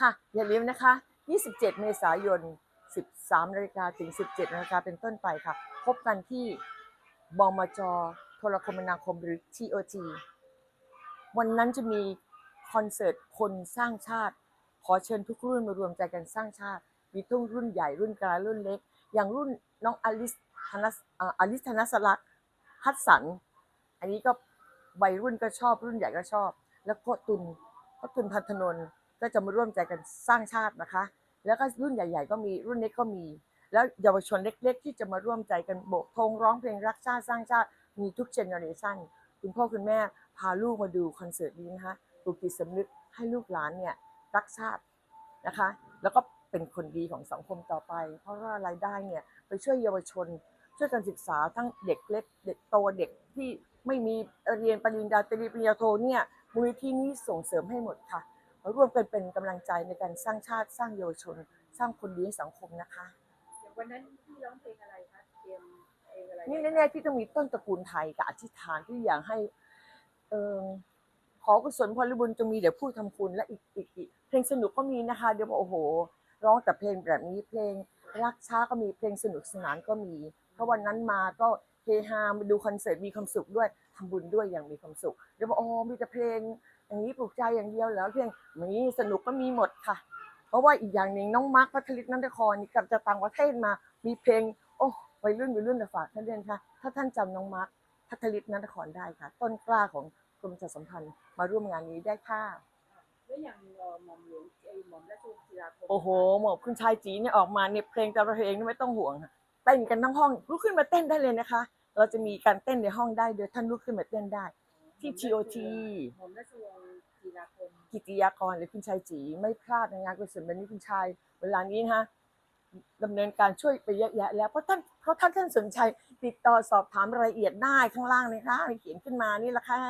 ค่ะ อย่าลืมนะคะ 27 เมษายน 13นาฬิกาถึง 17นาฬิกาเป็นต้นไปค่ะ พบกันที่บมจโทรคมนาคมหรือ TOT วันนั้นจะมีคอนเสิร์ตคนสร้างชาติ ขอเชิญทุกรุ่นมารวมใจกันสร้างชาติ มีทั้งรุ่นใหญ่รุ่นกลางรุ่นเล็ก อย่างรุ่นน้องอลิสธนสอลิสธนสลักฮัตสัน อันนี้ก็วัยรุ่นก็ชอบรุ่นใหญ่ก็ชอบ แล้วก็ตุนก็ตุนพันธนนท์ ก็จะมาร่วมใจกันสร้างชาตินะคะ แล้วก็รุ่นใหญ่ ๆ ก็มีรุ่นเล็กก็มี แล้วเยาวชนเล็ก ๆ ที่จะมาร่วมใจกันโบกธงร้องเพลงรักชาติสร้างชาติมีทุกเจเนอเรชันคุณพ่อคุณแม่พาลูกมาดูคอนเสิร์ตนี้นะคะปลูกจิตสำนึกให้ลูกหลานเนี่ยรักชาตินะคะ แล้วก็เป็นคนดีของสังคมต่อไป เพราะว่ารายได้เนี่ยไปช่วยเยาวชน ช่วยการศึกษาทั้งเด็กเล็กเด็กโตเด็กที่ไม่มีเรียนปริญญาตรีปริญญาโทเนี่ยมูลนิธินี้ส่งเสริมให้หมดค่ะ มาร่วมกันเป็นกำลังใจในการสร้างชาติสร้างเยาวชน สร้างคนดีให้สังคมนะคะอย่างวันนั้นพี่ร้องเพลงอะไรคะเตรียมเพลงอะไรนี่แน่ๆที่ต้องมีต้นตระกูลไทยกับอธิษฐานที่อยากให้เออขอกุศลพลบุญจงมีเดี๋ยวพูดทำคุณและอีกอีกอีกเพลงสนุกก็มีนะคะ เดี๋ยวบอกโอ้โห ร้องแต่เพลงแบบนี้เพลง รักช้าก็มีเพลงสนุกสนานก็มี เพราะวันนั้นมาก็เฮฮามาดูคอนเสิร์ตมีความสุขด้วยทำบุญด้วยอย่างมีความสุขเดี๋ยวบอกโอ้มีแต่เพลงอย่างนี้ปลุกใจอย่างเดียวแล้วเพลงมีสนุกก็มีหมดค่ะ เพราะว่าอีกอย่างหนึ่งน้องมาร์คพัทลิตนันทครนี่กลับจากต่างประเทศมา มีเพลง โอ้วัยรุ่นวัยรุ่นมาฝากท่านเรียนค่ะ ถ้าท่านจำน้องมาร์คพัทลิตนันทครได้ค่ะ ต้นกล้าของกรมประชาสัมพันธ์มาร่วมงานนี้ได้ค่ะ แล้วอย่างเอ่อหม่อมหลวงไอ้หม่อมราชวงศ์ศิลาคมโอ้โหหมอคุณชายจีเนี่ยออกมาเนี่ยเพลงแต่ละเพลงนี่ไม่ต้องห่วงค่ะเต้นกันทั้งห้องลุกขึ้นมาเต้นได้เลยนะคะ เราจะมีการเต้นในห้องได้โดยท่านลุกขึ้นมาเต้นได้ ที่ TOT หม่อมราชวงศ์ศิลาคมกิติยากรหรือคุณชายจีไม่พลาดในงานกุศลแบบนี้คุณชาย เวลานี้นะคะดำเนินการช่วยไปเยอะแยะแล้วเพราะท่านเพราะท่านท่านสนใจติดต่อสอบถามรายละเอียดได้ข้างล่างเลยค่ะเขียนขึ้นมานี่แหละค่ะ